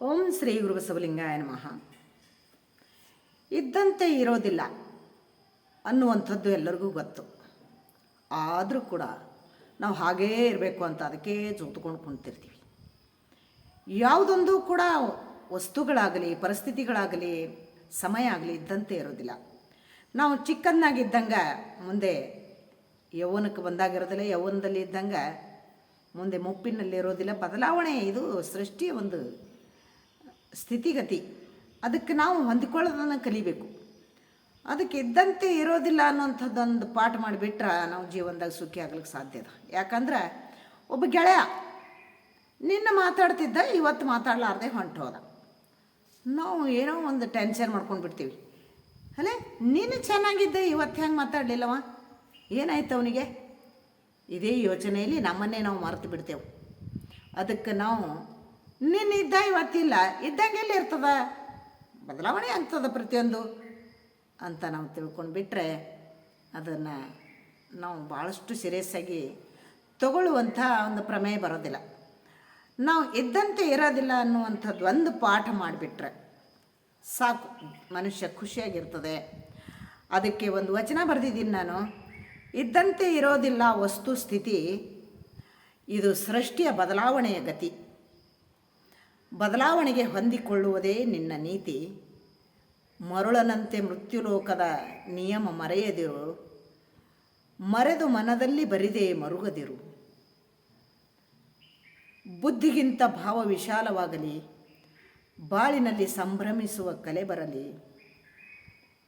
ಓಂ ಶ್ರೀ ಗುರು ಬಸವಲಿಂಗಾಯ ನಮಃ. ಇದ್ದಂತೆ ಇರೋದಿಲ್ಲ ಅನ್ನುವಂಥದ್ದು ಎಲ್ಲರಿಗೂ ಗೊತ್ತು. ಆದರೂ ಕೂಡ ನಾವು ಹಾಗೇ ಇರಬೇಕು ಅಂತ ಅದಕ್ಕೆ ಜೋತ್ಕೊಂಡು ಕುಂತಿರ್ತೀವಿ. ಯಾವುದೊಂದು ಕೂಡ ವಸ್ತುಗಳಾಗಲಿ, ಪರಿಸ್ಥಿತಿಗಳಾಗಲಿ, ಸಮಯ ಆಗಲಿ ಇದ್ದಂತೆ ಇರೋದಿಲ್ಲ. ನಾವು ಚಿಕ್ಕನ್ನಾಗಿದ್ದಂಗೆ ಮುಂದೆ ಯೌವನಕ್ಕೆ ಬಂದಾಗಿರೋದಿಲ್ಲ, ಯೌವನದಲ್ಲಿ ಇದ್ದಂಗೆ ಮುಂದೆ ಮುಪ್ಪಿನಲ್ಲಿ ಇರೋದಿಲ್ಲ ಬದಲಾವಣೆ ಇದು ಸೃಷ್ಟಿಯ ಒಂದು ಸ್ಥಿತಿಗತಿ. ಅದಕ್ಕೆ ನಾವು ಹೊಂದಿಕೊಳ್ಳೋದನ್ನು ಕಲಿಬೇಕು. ಅದಕ್ಕೆ ಇದ್ದಂತೆ ಇರೋದಿಲ್ಲ ಅನ್ನೋಂಥದ್ದೊಂದು ಪಾಠ ಮಾಡಿಬಿಟ್ರೆ ನಾವು ಜೀವನದಾಗ ಸುಖಿ ಆಗ್ಲಿಕ್ಕೆ ಸಾಧ್ಯ ಅದ. ಯಾಕಂದ್ರೆ ಒಬ್ಬ ಗೆಳೆಯ, ನಿನ್ನ ಮಾತಾಡ್ತಿದ್ದ ಇವತ್ತು ಮಾತಾಡಲಾರ್ದೆ ಹೊಂಟೋದ ನಾವು ಏನೋ ಒಂದು ಟೆನ್ಷನ್ ಮಾಡ್ಕೊಂಡು ಬಿಡ್ತೀವಿ. ಅಲ್ಲೇ, ನೀನು ಚೆನ್ನಾಗಿದ್ದೆ, ಇವತ್ತು ಹೆಂಗೆ ಮಾತಾಡಲಿಲ್ಲವ? ಏನಾಯ್ತು ಅವನಿಗೆ? ಇದೇ ಯೋಚನೆಯಲ್ಲಿ ನಮ್ಮನ್ನೇ ನಾವು ಮರೆತು ಬಿಡ್ತೇವೆ. ಅದಕ್ಕೆ ನಾವು ನಿನ್ನ ಇದ್ದ ಇವತ್ತಿಲ್ಲ, ಇದ್ದಂಗೆ ಎಲ್ಲಿ ಇರ್ತದ? ಬದಲಾವಣೆ ಆಗ್ತದ ಪ್ರತಿಯೊಂದು ಅಂತ ನಾವು ತಿಳ್ಕೊಂಡು ಬಿಟ್ಟರೆ ಅದನ್ನು ನಾವು ಭಾಳಷ್ಟು ಸೀರಿಯಸ್ಸಾಗಿ ತಗೊಳ್ಳುವಂಥ ಒಂದು ಪ್ರಮೇಯ ಬರೋದಿಲ್ಲ. ನಾವು ಇದ್ದಂತೆ ಇರೋದಿಲ್ಲ ಅನ್ನುವಂಥದ್ದು ಒಂದು ಪಾಠ ಮಾಡಿಬಿಟ್ರೆ ಸಾಕು, ಮನುಷ್ಯ ಖುಷಿಯಾಗಿರ್ತದೆ. ಅದಕ್ಕೆ ಒಂದು ವಚನ ಬರೆದಿದ್ದೀನಿ ನಾನು. ಇದ್ದಂತೆ ಇರೋದಿಲ್ಲ ವಸ್ತು ಸ್ಥಿತಿ, ಇದು ಸೃಷ್ಟಿಯ ಬದಲಾವಣೆಯ ಗತಿ. ಬದಲಾವಣೆಗೆ ಹೊಂದಿಕೊಳ್ಳುವುದೇ ನಿನ್ನ ನೀತಿ. ಮರುಳನಂತೆ ಮೃತ್ಯುಲೋಕದ ನಿಯಮ ಮರೆಯದಿರು. ಮರೆದು ಮನದಲ್ಲಿ ಬರಿದೇ ಮರುಗದಿರು. ಬುದ್ಧಿಗಿಂತ ಭಾವ ವಿಶಾಲವಾಗಲಿ, ಬಾಳಿನಲ್ಲಿ ಸಂಭ್ರಮಿಸುವ ಕಲೆ ಬರಲಿ,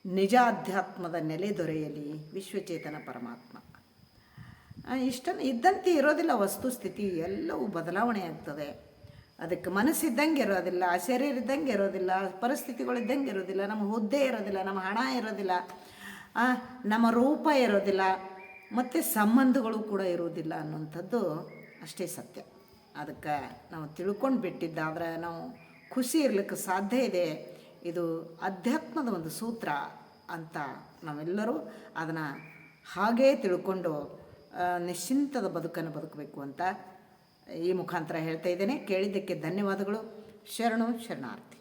ನಿಜಾಧ್ಯಾತ್ಮದ ನೆಲೆ ದೊರೆಯಲಿ ವಿಶ್ವಚೇತನ ಪರಮಾತ್ಮ. ಇಷ್ಟ ಇದ್ದಂತೆ ಇರೋದಿಲ್ಲ ವಸ್ತುಸ್ಥಿತಿ ಎಲ್ಲವೂ ಬದಲಾವಣೆ ಆಗ್ತದೆ. ಅದಕ್ಕೆ ಮನಸ್ಸಿದ್ದಂಗೆ ಇರೋದಿಲ್ಲ, ಶರೀರ ಇದ್ದಂಗೆ ಇರೋದಿಲ್ಲ ಪರಿಸ್ಥಿತಿಗಳಿದ್ದಂಗೆ ಇರೋದಿಲ್ಲ, ನಮ್ಮ ಹುದ್ದೆ ಇರೋದಿಲ್ಲ, ನಮ್ಮ ಹಣ ಇರೋದಿಲ್ಲ ನಮ್ಮ ರೂಪ ಇರೋದಿಲ್ಲ, ಮತ್ತು ಸಂಬಂಧಗಳು ಕೂಡ ಇರೋದಿಲ್ಲ ಅನ್ನುವಂಥದ್ದು ಅಷ್ಟೇ ಸತ್ಯ. ಅದಕ್ಕೆ ನಾವು ತಿಳ್ಕೊಂಡು ಬಿಟ್ಟಿದ್ದಾದ್ರೆ ನಾವು ಖುಷಿ ಇರಲಿಕ್ಕೆ ಸಾಧ್ಯ ಇದೆ. ಇದು ಅಧ್ಯಾತ್ಮದ ಒಂದು ಸೂತ್ರ ಅಂತ ನಾವೆಲ್ಲರೂ ಅದನ್ನು ಹಾಗೇ ತಿಳ್ಕೊಂಡು ನಿಶ್ಚಿಂತದ ಬದುಕನ್ನು ಬದುಕಬೇಕು ಅಂತ ಈ ಮುಖಾಂತರ ಹೇಳ್ತಾ ಇದ್ದೇನೆ. ಕೇಳಿದ್ದಕ್ಕೆ ಧನ್ಯವಾದಗಳು. ಶರಣು ಶರಣಾರ್ಥಿ.